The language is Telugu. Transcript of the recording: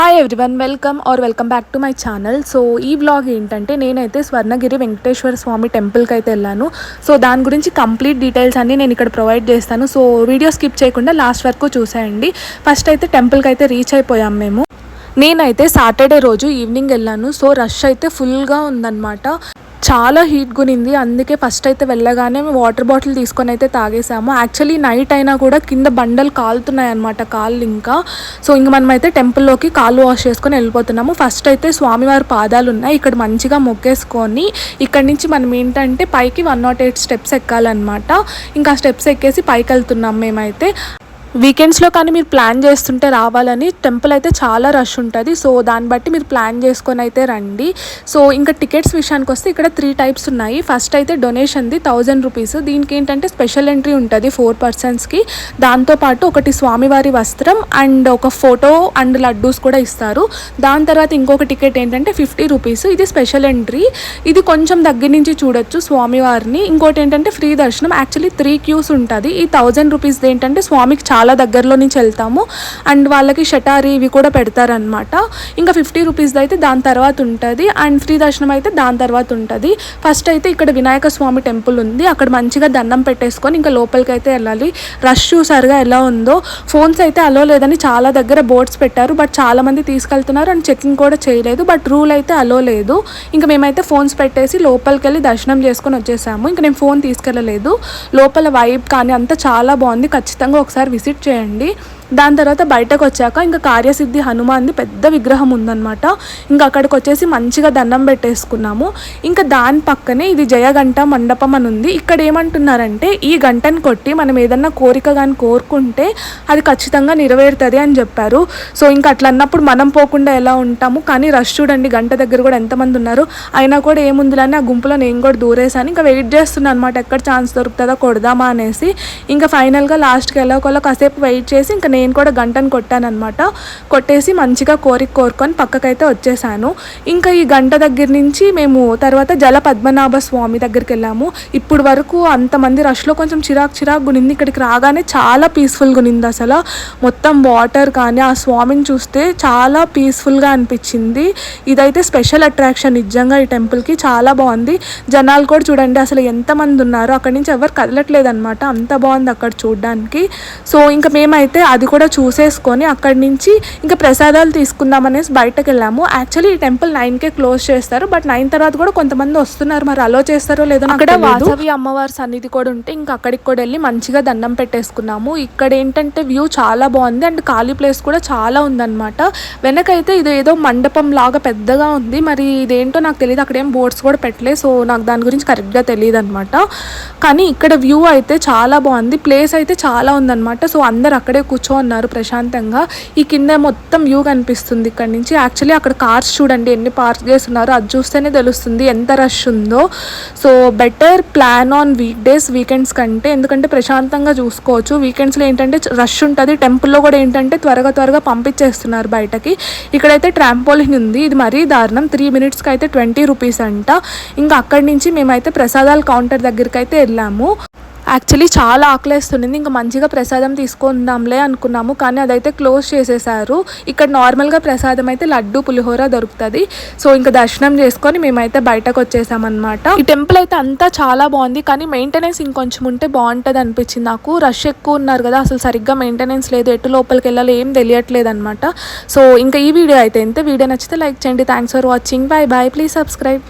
Hi everyone welcome are welcome back to my channel so ఈ వ్లాగ్ ఏంటంటే నేనైతే స్వర్ణగిరి వెంకటేశ్వర స్వామి టెంపుల్కి అయితే వెళ్ళాను. సో దాని గురించి కంప్లీట్ డీటెయిల్స్ అన్ని నేను ఇక్కడ ప్రొవైడ్ చేస్తాను. సో వీడియో స్కిప్ చేయకుండా లాస్ట్ వరకు చూసేయండి. ఫస్ట్ అయితే టెంపుల్కి అయితే రీచ్ అయిపోయాం మేము. నేనైతే సాటర్డే రోజు ఈవినింగ్ వెళ్ళాను. సో రష్ అయితే ఫుల్గా ఉందన్నమాట. చాలా హీట్ గునింది అందుకే ఫస్ట్ అయితే వెళ్ళగానే వాటర్ బాటిల్ తీసుకొని అయితే తాగేసాము. యాక్చువల్లీ నైట్ అయినా కూడా కింద బండలు కాలుతున్నాయి అనమాట కాళ్ళు ఇంకా. సో ఇంక మనం అయితే టెంపుల్లోకి కాళ్ళు వాష్ చేసుకొని వెళ్ళిపోతున్నాము. ఫస్ట్ అయితే స్వామివారి పాదాలు ఉన్నాయి. ఇక్కడ మంచిగా మొక్కేసుకొని ఇక్కడ నుంచి మనం ఏంటంటే పైకి వన్ నాట్ ఎయిట్ స్టెప్స్ ఎక్కాలన్నమాట. ఇంకా స్టెప్స్ ఎక్కేసి పైకి వెళ్తున్నాం మేమైతే. వీకెండ్స్లో కానీ మీరు ప్లాన్ చేస్తుంటే రావాలని టెంపుల్ అయితే చాలా రష్ ఉంటుంది. సో దాన్ని బట్టి మీరు ప్లాన్ చేసుకొని అయితే రండి. సో ఇంకా టికెట్స్ విషయానికి వస్తే ఇక్కడ త్రీ టైప్స్ ఉన్నాయి. ఫస్ట్ అయితే డొనేషన్ది థౌజండ్ రూపీస్ దీనికి ఏంటంటే స్పెషల్ ఎంట్రీ ఉంటుంది ఫోర్ పర్సన్స్కి దాంతోపాటు ఒకటి స్వామివారి వస్త్రం అండ్ ఒక ఫోటో అండ్ లడ్డూస్ కూడా ఇస్తారు. దాని తర్వాత ఇంకొక టికెట్ ఏంటంటే ఫిఫ్టీ రూపీస్ ఇది స్పెషల్ ఎంట్రీ ఇది కొంచెం దగ్గర నుంచి చూడొచ్చు స్వామివారిని. ఇంకోటి ఏంటంటే ఫ్రీ దర్శనం. యాక్చువల్లీ త్రీ క్యూస్ ఉంటుంది. ఈ థౌజండ్ రూపీస్ది ఏంటంటే స్వామికి చాలా దగ్గరలో నుంచి వెళ్తాము. అండ్ వాళ్ళకి షటారీ ఇవి కూడా పెడతారనమాట ఇంకా ఫిఫ్టీ రూపీస్ది అయితే దాని తర్వాత ఉంటుంది. అండ్ ఫ్రీ దర్శనం అయితే దాని తర్వాత ఉంటుంది. ఫస్ట్ అయితే ఇక్కడ వినాయక స్వామి టెంపుల్ ఉంది. అక్కడ మంచిగా దండం పెట్టేసుకొని ఇంకా లోపలికి అయితే వెళ్ళాలి. రష్ చూసారుగా ఎలా ఉందో. ఫోన్స్ అయితే అలో లేదని చాలా దగ్గర బోర్డ్స్ పెట్టారు. బట్ చాలా మంది తీసుకెళ్తున్నారు అండ్ చెకింగ్ కూడా చేయలేదు. బట్ రూల్ అయితే అలో లేదు. ఇంకా మేమైతే ఫోన్స్ పెట్టేసి లోపలికి వెళ్ళి దర్శనం చేసుకొని వచ్చేసాము. ఇంకా నేను ఫోన్ తీసుకెళ్ళలేదు. లోపల వైబ్ కానీ అంతా చాలా బాగుంది. ఖచ్చితంగా ఒకసారి విసిట్ విజిట్ చేయండి. దాని తర్వాత బయటకు వచ్చాక ఇంకా కార్యసిద్ధి హనుమాన్ది పెద్ద విగ్రహం ఉందనమాట ఇంకా అక్కడికి వచ్చేసి మంచిగా దండం పెట్టేసుకున్నాము. ఇంకా దాని పక్కనే ఇది జయగంట మండపం అని ఉంది. ఇక్కడ ఏమంటున్నారంటే ఈ గంటను కొట్టి మనం ఏదన్నా కోరిక కానీ కోరుకుంటే అది ఖచ్చితంగా నెరవేరుతుంది అని చెప్పారు. సో ఇంకా అట్లా అన్నప్పుడు మనం పోకుండా ఎలా ఉంటాము? కానీ రష్ చూడండి గంట దగ్గర కూడా ఎంతమంది ఉన్నారు? అయినా కూడా ఏముందిలని ఆ గుంపులో నేను కూడా దూరేసాను ఇంకా వెయిట్ చేస్తున్నాను అనమాట ఎక్కడ ఛాన్స్ దొరుకుతుందో కొడదామా అనేసి. ఇంకా ఫైనల్గా లాస్ట్కి ఎలాగోలా కాసేపు వెయిట్ చేసి ఇంకా నేను కూడా గంటను కొట్టానమాట కొట్టేసి మంచిగా కోరిక కోరుకొని పక్కకైతే వచ్చేసాను. ఇంకా ఈ గంట దగ్గర నుంచి మేము తర్వాత జల పద్మనాభ స్వామి దగ్గరికి వెళ్ళాము. ఇప్పుడు వరకు అంతమంది రష్లో కొంచెం చిరాకు చిరాకు గునింది ఇక్కడికి రాగానే చాలా పీస్ఫుల్ గునింది అసలు. మొత్తం వాటర్ కానీ ఆ స్వామిని చూస్తే చాలా పీస్ఫుల్గా అనిపించింది. ఇదైతే స్పెషల్ అట్రాక్షన్ నిజంగా ఈ టెంపుల్కి. చాలా బాగుంది. జనాలు కూడా చూడండి అసలు ఎంతమంది ఉన్నారు. అక్కడి నుంచి ఎవరు కదలట్లేదు అనమాట అంత బాగుంది అక్కడ చూడడానికి. సో ఇంకా మేమైతే అది కూడా చూసేసుకొని అక్కడి నుంచి ఇంకా ప్రసాదాలు తీసుకుందాం అనేసి బయటకు వెళ్ళాము. యాక్చువల్లీ ఈ టెంపుల్ నైన్కే క్లోజ్ చేస్తారు. బట్ నైన్ తర్వాత కూడా కొంతమంది వస్తున్నారు. మరి అలో చేస్తారో లేదో అక్కడ వాసవి అమ్మవారి సన్నిధి కూడా ఉంటే ఇంకా అక్కడికి కూడా వెళ్ళి మంచిగా దండం పెట్టేసుకున్నాము. ఇక్కడ ఏంటంటే వ్యూ చాలా బాగుంది. అండ్ ఖాళీ ప్లేస్ కూడా చాలా ఉందన్నమాట. వెనకైతే ఇది ఏదో మండపం లాగా పెద్దగా ఉంది. మరి ఇదేంటో నాకు తెలియదు అక్కడ ఏం బోర్డ్స్ కూడా పెట్టలేదు. సో నాకు దాని గురించి కరెక్ట్గా తెలియదు అనమాట కానీ ఇక్కడ వ్యూ అయితే చాలా బాగుంది. ప్లేస్ అయితే చాలా ఉందన్నమాట. సో అందరు అక్కడే ఉన్నారు ప్రశాంతంగా. ఈ కింద మొత్తం వ్యూ కనిపిస్తుంది ఇక్కడ నుంచి. యాక్చువల్లీ అక్కడ కార్స్ చూడండి ఎన్ని పార్క్ చేస్తున్నారో అది చూస్తేనే తెలుస్తుంది ఎంత రష్ ఉందో. So better plan on weekdays weekends కంటే ఎందుకంటే ప్రశాంతంగా చూసుకోవచ్చు. వీకెండ్స్లో ఏంటంటే రష్ ఉంటుంది. టెంపుల్లో కూడా ఏంటంటే త్వరగా త్వరగా పంపించేస్తున్నారు బయటకి. ఇక్కడైతే ట్రాంపోలిన్ ఉంది. ఇది మరీ దారుణం. త్రీ మినిట్స్కి అయితే ట్వంటీ రూపీస్ అంట. ఇంకా అక్కడి నుంచి మేమైతే ప్రసాదాల కౌంటర్ దగ్గరికి అయితే వెళ్ళాము. యాక్చువల్లీ చాలా ఆకలేస్తుండింది. ఇంకా మంచిగా ప్రసాదం తీసుకుందాంలే అనుకున్నాము. కానీ అదైతే క్లోజ్ చేసేసారు. ఇక్కడ నార్మల్గా ప్రసాదం అయితే లడ్డు పులిహోర దొరుకుతుంది. సో ఇంకా దర్శనం చేసుకొని మేమైతే బయటకు వచ్చేసామన్నమాట. ఈ టెంపుల్ అయితే అంతా చాలా బాగుంది. కానీ మెయింటెనెన్స్ ఇంకొంచెం ఉంటే బాగుంటుంది అనిపించింది నాకు. రష్ ఎక్కువ ఉన్నారు కదా. అసలు సరిగ్గా మెయింటెనెన్స్ లేదు. ఎటు లోపలికి వెళ్ళాలి ఏం తెలియట్లేదు అనమాట సో ఇంకా ఈ వీడియో అయితే ఎంత వీడియో నచ్చితే లైక్ చేయండి. Thanks for watching bye bye please subscribe